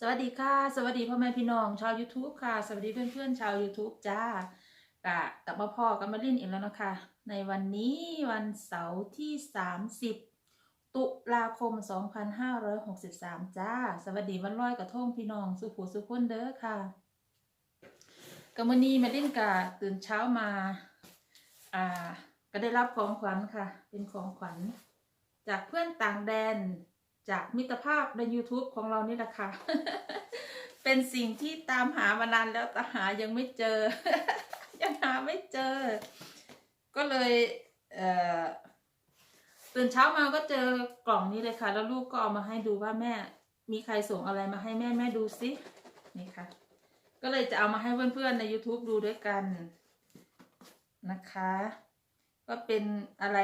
สวัสดีค่ะ สวัสดีพ่อแม่พี่น้องชาว YouTube ค่ะ สวัสดีเพื่อนๆชาว YouTube จ้ากะกับมาพ่อกันมาลินอีกแล้วนะคะ ในวันนี้วันเสาร์ที่ 30 ตุลาคม 2563 จ้า สวัสดีวันลอยกระทงพี่น้องสุขูสุขคนเด้อค่ะกัมอนี้มาลินกะตื่นเช้ามา อ่า ก็ได้รับของขวัญค่ะ เป็นของขวัญ จากเพื่อนต่างแดน จากมิตรภาพใน YouTube ของเรานี่แหละค่ะ เป็นสิ่งที่ตามหามานานแล้วแต่หายังไม่เจอ ยังหาไม่เจอ ก็เลยเตื่นเช้ามาก็เจอกล่องนี้เลยค่ะ แล้วลูกก็เอามาให้ดูว่าแม่ มีใครส่งอะไรมาให้แม่แม่ดูสินี่ค่ะ ก็เลยจะเอามาให้เพื่อนๆใน YouTube ดูด้วยกันนะคะ ก็เป็นอะไร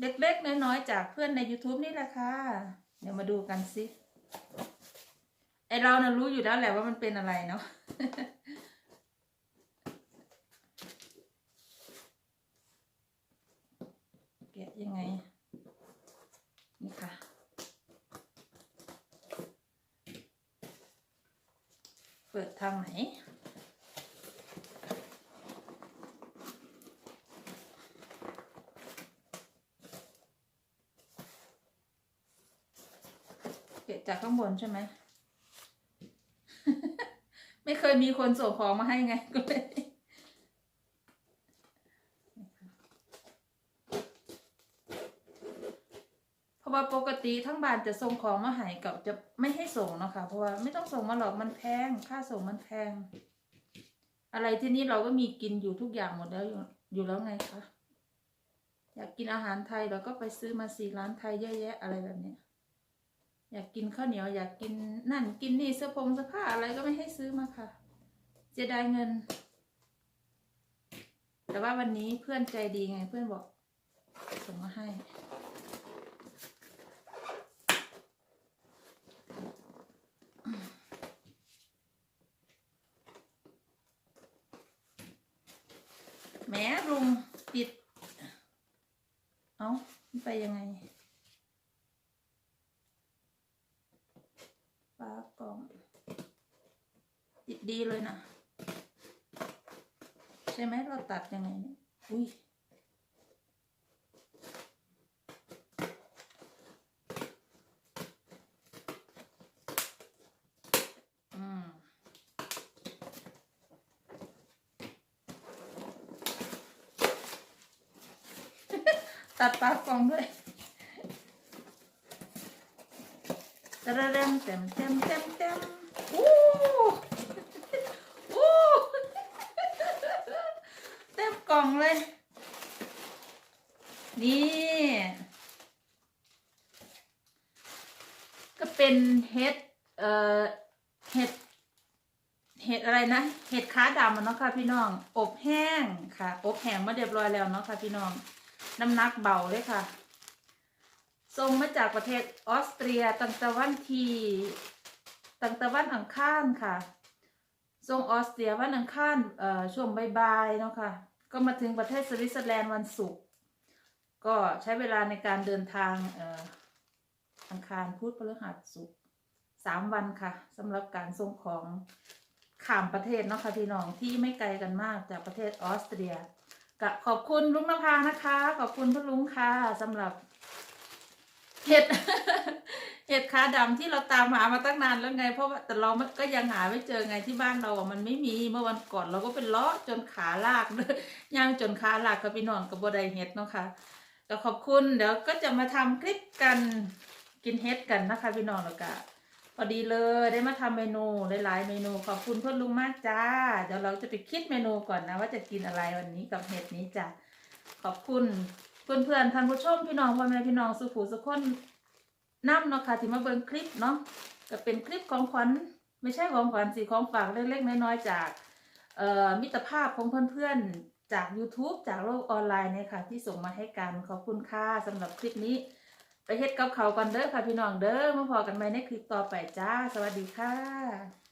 เล็กๆน้อยๆจากเพื่อนใน YouTube นี่แหละค่ะ เดี๋ยวมาดูกันสิไอเรานะ่ะรู้อยู่แล้วแหละว่ามันเป็นอะไรเนาะแกะยังไง นี่ค่ะ เปิดทางไหน เกะจากข้างบนใช่ไหม ไม่เคยมีคนส่งของมาให้ไงก็เลยเพราะว่าปกติทั้งบ้านจะส่งของมาให้กับจะไม่ให้ส่งนะคะ เพราะว่าไม่ต้องส่งมาหรอกมันแพง ค่าส่งมันแพง อะไรที่นี่เราก็มีกินอยู่ทุกอย่างหมดแล้วอยู่อยู่แล้วไงคะอยากกินอาหารไทยเราก็ไปซื้อมาสี่ร้านไทยเยอะแยะอะไรแบบเนี้ย อยากกินข้าวเหนียวอยากกินนั่นกินนี่เสื้อผงเสื้อผ้าอะไรก็ไม่ให้ซื้อมาค่ะเสียดายเงิน แต่ว่าวันนี้เพื่อนใจดีไงเพื่อนบอก ส่งมาให้ แหมลุงปิด เอ้าไปยังไง ฟ้ากล่องติดดีเลยนะ ใช่ไหมเราตัดยังไงเนี่ยอุ้ยตัดปากกล่องด้วย ตะระเรมเต็มเต็มเต็มเต็มอู้อู้เต็มกล่องเลย นี่ ก็เป็นเห็ด เอ่อ เห็ด เห็ดอะไรนะ เห็ดค้าดำอะเนาะค่ะพี่น้อง อบแห้งค่ะ อบแห้งมาเรียบร้อยแล้วเนาะค่ะพี่น้อง น้ำหนักเบาเลยค่ะ ส่งมาจากประเทศออสเตรียตั้งแต่วันที่ตั้งแต่วันอังคารค่ะ ส่งออสเตรียวันอังคารเอ่อช่วงบ่ายๆเนาะค่ะ ก็มาถึงประเทศสวิตเซอร์แลนด์วันศุกร์ ก็ใช้เวลาในการเดินทางเอ่ออังคารพุธพฤหัสศุกร์สามวันค่ะสำหรับการส่งของข้ามประเทศเนาะค่ะพี่น้องที่ไม่ไกลกันมากจากประเทศออสเตรียก็ขอบคุณลุงนภานะคะ ขอบคุณพ่อลุงค่ะสำหรับ เห็ด เห็ดขาดำที่เราตามหามาตั้งนานแล้วไง เพราะว่าแต่เราก็ยังหาไม่เจอไงที่บ้านเราอะมันไม่มีเมื่อวันก่อนเราก็เป็นเลาะจนขาลากเลยย่างจนขาลากกับพี่น้องกับบไดเห็ดเนาะค่ะก็ขอบคุณเดี๋ยวก็จะมาทำคลิปกันกินเห็ดกันนะคะพี่น้องแล้วก็พอดีเลยได้มาทำเมนูหลายๆเมนูขอบคุณเพื่อนลุงมากจ้า เดี๋ยวเราจะไปคิดเมนูก่อนนะ ว่าจะกินอะไรวันนี้กับเห็ดนี้จ้ะขอบคุณ เพื่อนๆท่านผู้ชมพี่น้องพ่อแม่พี่น้องสุขูสุขคนน้ำเนาะค่ะที่มาเบิ่งคลิปเนาะก็เป็นคลิปของขวัญไม่ใช่ของขวัญสิของฝากเล็กๆน้อยๆจากมิตรภาพของเพื่อนๆจาก YouTube จากโลกออนไลน์เนี่ยค่ะ ที่ส่งมาให้กันขอบคุณค่ะสำหรับคลิปนี้ ไปเฮ็ดกับเขากันเด้อค่ะพี่น้องเด้อมาพอกันใหมในคลิปต่อไปจ้า สวัสดีค่ะ